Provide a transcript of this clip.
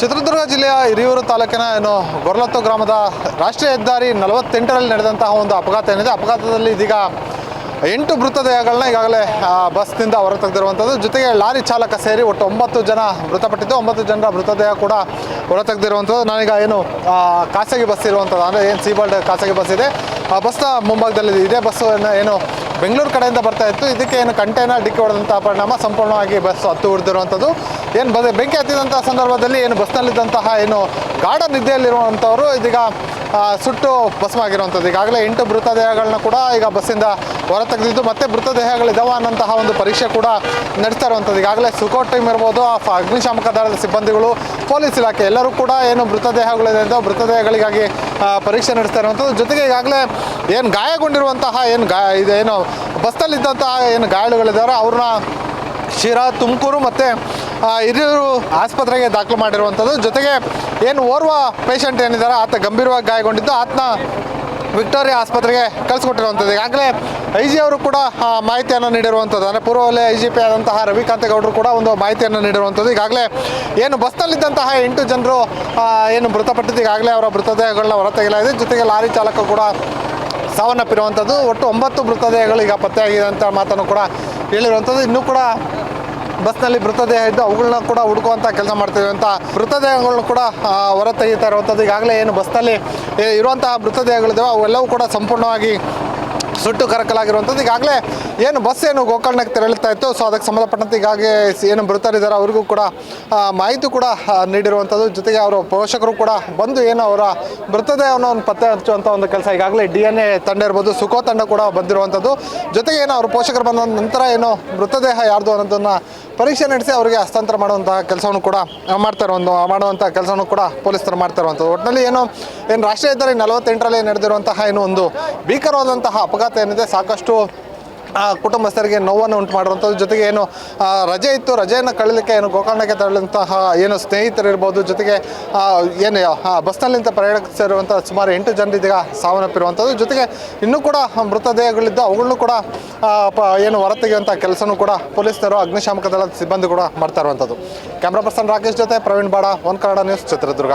ಚಿತ್ರದುರ್ಗ ಜಿಲ್ಲೆಯ ಹಿರಿಯೂರು ತಾಲೂಕಿನ ಏನು ಗೊರ್ಲತ್ತು ಗ್ರಾಮದ ರಾಷ್ಟ್ರೀಯ ಹೆದ್ದಾರಿ ನಲವತ್ತೆಂಟರಲ್ಲಿ ನಡೆದಂತಹ ಒಂದು ಅಪಘಾತ ಏನಿದೆ, ಅಪಘಾತದಲ್ಲಿ ಇದೀಗ ಎಂಟು ಮೃತದೇಹಗಳನ್ನ ಈಗಾಗಲೇ ಬಸ್ನಿಂದ ಹೊರ ತೆಗೆದಿರುವಂಥದ್ದು ಜೊತೆಗೆ ಲಾರಿ ಚಾಲಕ ಸೇರಿ ಒಟ್ಟು ಒಂಬತ್ತು ಜನ ಮೃತಪಟ್ಟಿದ್ದು. ಒಂಬತ್ತು ಜನರ ಮೃತದೇಹ ಕೂಡ ಹೊರ ತೆಗೆದಿರುವಂಥದ್ದು ನಾನೀಗ ಏನು ಖಾಸಗಿ ಬಸ್ ಇರುವಂಥದ್ದು ಅಂದರೆ ಏನು ಸೀಬರ್ಡ್ ಖಾಸಗಿ ಬಸ್ ಇದೆ. ಆ ಬಸ್ನ ಮುಂಭಾಗದಲ್ಲಿ ಇದೇ ಬಸ್ಸು ಏನು ಬೆಂಗಳೂರು ಕಡೆಯಿಂದ ಬರ್ತಾ ಇತ್ತು. ಇದಕ್ಕೆ ಏನು ಕಂಟೈನರ್ ಡಿಕ್ಕಿ ಹೊಡೆದಂಥ ಪರಿಣಾಮ ಸಂಪೂರ್ಣವಾಗಿ ಬಸ್ ಹತ್ತು ಹಿಡಿದಿರುವಂಥದ್ದು ಏನು ಬಸ್ ಬೆಂಕಿ ಹತ್ತಿದಂಥ ಸಂದರ್ಭದಲ್ಲಿ ಏನು ಬಸ್ನಲ್ಲಿದ್ದಂತಹ ಏನು ಗಾಢ ನಿದ್ದೆಯಲ್ಲಿರುವಂಥವರು ಇದೀಗ ಸುಟ್ಟು ಸುಟ್ಟು ಭಸ್ಮಾಗಿರುವಂಥದ್ದು ಈಗಾಗಲೇ ಎಂಟು ಮೃತದೇಹಗಳನ್ನ ಕೂಡ ಈಗ ಬಸ್ಸಿಂದ ಹೊರ ತೆಗೆದಿದ್ದು ಮತ್ತೆ ಮೃತದೇಹಗಳಿದಾವ ಅನ್ನೋಂತಹ ಒಂದು ಪರೀಕ್ಷೆ ಕೂಡ ನಡೆಸ್ತಾ ಇರುವಂಥದ್ದು. ಈಗಾಗಲೇ ಸುಕೋಟ್ ಟೈಮ್ ಇರ್ಬೋದು ಅಗ್ನಿಶಾಮಕ ದಳದ ಸಿಬ್ಬಂದಿಗಳು, ಪೊಲೀಸ್ ಇಲಾಖೆ ಎಲ್ಲರೂ ಕೂಡ ಏನು ಮೃತದೇಹಗಳು ಅಂತ ಮೃತದೇಹಗಳಿಗಾಗಿ ಪರೀಕ್ಷೆ ನಡೆಸ್ತಾ ಇರುವಂಥದ್ದು. ಜೊತೆಗೆ ಈಗಾಗಲೇ ಏನು ಗಾಯಗೊಂಡಿರುವಂತಹ ಏನು ಗಾಯ ಇದೇನು ಬಸ್ನಲ್ಲಿದ್ದಂತಹ ಏನು ಗಾಯಾಳುಗಳಿದ್ದಾರೆ ಅವ್ರನ್ನ ಶಿರಾ, ತುಮಕೂರು ಮತ್ತು ಹಿರಿಯೂರು ಆಸ್ಪತ್ರೆಗೆ ದಾಖಲು ಮಾಡಿರುವಂಥದ್ದು. ಜೊತೆಗೆ ಏನು ಓರ್ವ ಪೇಷಂಟ್ ಏನಿದ್ದಾರೆ ಆತ ಗಂಭೀರವಾಗಿ ಗಾಯಗೊಂಡಿದ್ದು. ಆತನ ವಿಕ್ಟೋರಿಯಾ ಆಸ್ಪತ್ರೆಗೆ ಕಳಿಸ್ಕೊಟ್ಟಿರುವಂಥದ್ದು. ಈಗಾಗಲೇ ಐ ಜಿ ಅವರು ಕೂಡ ಮಾಹಿತಿಯನ್ನು ನೀಡಿರುವಂಥದ್ದು. ಅಂದರೆ ಪೂರ್ವ ವಲಯ ಐ ಜಿ ಪಿ ಆದಂತಹ ರವಿಕಾಂತೇಗೌಡರು ಕೂಡ ಒಂದು ಮಾಹಿತಿಯನ್ನು ನೀಡಿರುವಂಥದ್ದು. ಈಗಾಗಲೇ ಏನು ಬಸ್ನಲ್ಲಿದ್ದಂತಹ ಎಂಟು ಜನರು ಏನು ಮೃತಪಟ್ಟಿದ್ದು, ಈಗಾಗಲೇ ಅವರ ಮೃತದೇಹಗಳನ್ನ ಹೊರತೆಗೆಯಲಾಗಿದೆ. ಜೊತೆಗೆ ಲಾರಿ ಚಾಲಕ ಕೂಡ ಸಾವನ್ನಪ್ಪಿರುವಂಥದ್ದು. ಒಟ್ಟು ಒಂಬತ್ತು ಮೃತದೇಹಗಳು ಈಗ ಪತ್ತೆಯಾಗಿದೆ ಅಂತ ಮಾತನ್ನು ಕೂಡ ಹೇಳಿರುವಂಥದ್ದು. ಇನ್ನೂ ಕೂಡ ಬಸ್ನಲ್ಲಿ ಮೃತದೇಹ ಇದ್ದು ಅವುಗಳನ್ನ ಕೂಡ ಹುಡುಕುವಂಥ ಕೆಲಸ ಮಾಡ್ತೀವಿ ಅಂತ ಮೃತದೇಹಗಳನ್ನ ಕೂಡ ಆ, ಹೊರ ತೆಗಿತಾ ಇರುವಂಥದ್ದು ಈಗಾಗಲೇ ಏನು ಬಸ್ನಲ್ಲಿ ಇರುವಂತಹ ಮೃತದೇಹಗಳಿದ್ದಾವೆ ಅವೆಲ್ಲವೂ ಕೂಡ ಸಂಪೂರ್ಣವಾಗಿ ಸುಟ್ಟು ಕರಕಲಾಗಿರುವಂಥದ್ದು ಈಗಾಗಲೇ ಏನು ಬಸ್ ಏನು ಗೋಕರ್ಣಕ್ಕೆ ತೆರಳುತ್ತಾ ಇತ್ತು. ಸೊ ಅದಕ್ಕೆ ಸಂಬಂಧಪಟ್ಟಂತೆ ಈಗಾಗಲೇ ಏನು ಮೃತರಿದ್ದಾರೆ ಅವರಿಗೂ ಕೂಡ ಮಾಹಿತಿ ಕೂಡ ನೀಡಿರುವಂಥದ್ದು ಜೊತೆಗೆ ಅವರ ಪೋಷಕರು ಕೂಡ ಬಂದು ಏನು ಅವರ ಮೃತದೇಹವನ್ನು ಒಂದು ಪತ್ತೆ ಹಚ್ಚುವಂಥ ಒಂದು ಕೆಲಸ ಈಗಾಗಲೇ ಡಿ ಎನ್ ಎ ತಂಡ ಇರ್ಬೋದು ಸುಖೋ ತಂಡ ಕೂಡ ಬಂದಿರುವಂಥದ್ದು ಜೊತೆಗೆ ಏನು ಅವ್ರ ಪೋಷಕರು ಬಂದ ನಂತರ ಏನು ಮೃತದೇಹ ಯಾರ್ದು ಅನ್ನೋದನ್ನು ಪರೀಕ್ಷೆ ನಡೆಸಿ ಅವರಿಗೆ ಹಸ್ತಾಂತರ ಮಾಡುವಂತಹ ಕೆಲಸವನ್ನು ಕೂಡ ಮಾಡ್ತಾರೆ ಒಂದು ಮಾಡುವಂಥ ಕೆಲಸವನ್ನು ಕೂಡ ಪೊಲೀಸರು ಮಾಡ್ತಾ ಇರುವಂಥದ್ದು ಒಟ್ಟಿನಲ್ಲಿ ಏನು ಏನು ರಾಷ್ಟ್ರೀಯ ಹೆದ್ದಾರಿ ನಲವತ್ತೆಂಟರಲ್ಲಿ ನಡೆದಿರುವಂತಹ ಏನು ಒಂದು ಭೀಕರವಾದಂತಹ ಅಪಘಾತ ಏನಿದೆ, ಸಾಕಷ್ಟು ಆ, ಕುಟುಂಬಸ್ಥರಿಗೆ ನೋವನ್ನು ಉಂಟು ಮಾಡುವಂಥದ್ದು. ಜೊತೆಗೆ ಏನು ರಜೆ ಇತ್ತು ರಜೆಯನ್ನು ಕಳೀಲಿಕ್ಕೆ ಏನು ಗೋಕರ್ಣಕ್ಕೆ ತೆರಳಿದಂತಹ ಏನು ಸ್ನೇಹಿತರಿರ್ಬೋದು ಜೊತೆಗೆ ಏನು ಬಸ್ನಲ್ಲಿಂದ ಪ್ರಯಾಣಿಸಿರುವಂಥ ಸುಮಾರು ಎಂಟು ಜನರಿದೀಗ ಸಾವನ್ನಪ್ಪಿರುವಂಥದ್ದು. ಜೊತೆಗೆ ಇನ್ನೂ ಕೂಡ ಮೃತದೇಹಗಳಿದ್ದು ಅವುಗಳನ್ನು ಕೂಡ ಏನು ಹೊರತೆಗೆಯುವಂಥ ಕೆಲಸನೂ ಕೂಡ ಪೊಲೀಸರು ಅಗ್ನಿಶಾಮಕ ದಳದ ಸಿಬ್ಬಂದಿ ಕೂಡ ಮಾಡ್ತಾ ಇರುವಂಥದ್ದು. ಕ್ಯಾಮ್ರಾ ಪರ್ಸನ್ ರಾಕೇಶ್ ಜೊತೆ ಪ್ರವೀಣ್ ಬಾಡ ಒನ್ ಕನ್ನಡ ನ್ಯೂಸ್ ಚಿತ್ರದುರ್ಗ.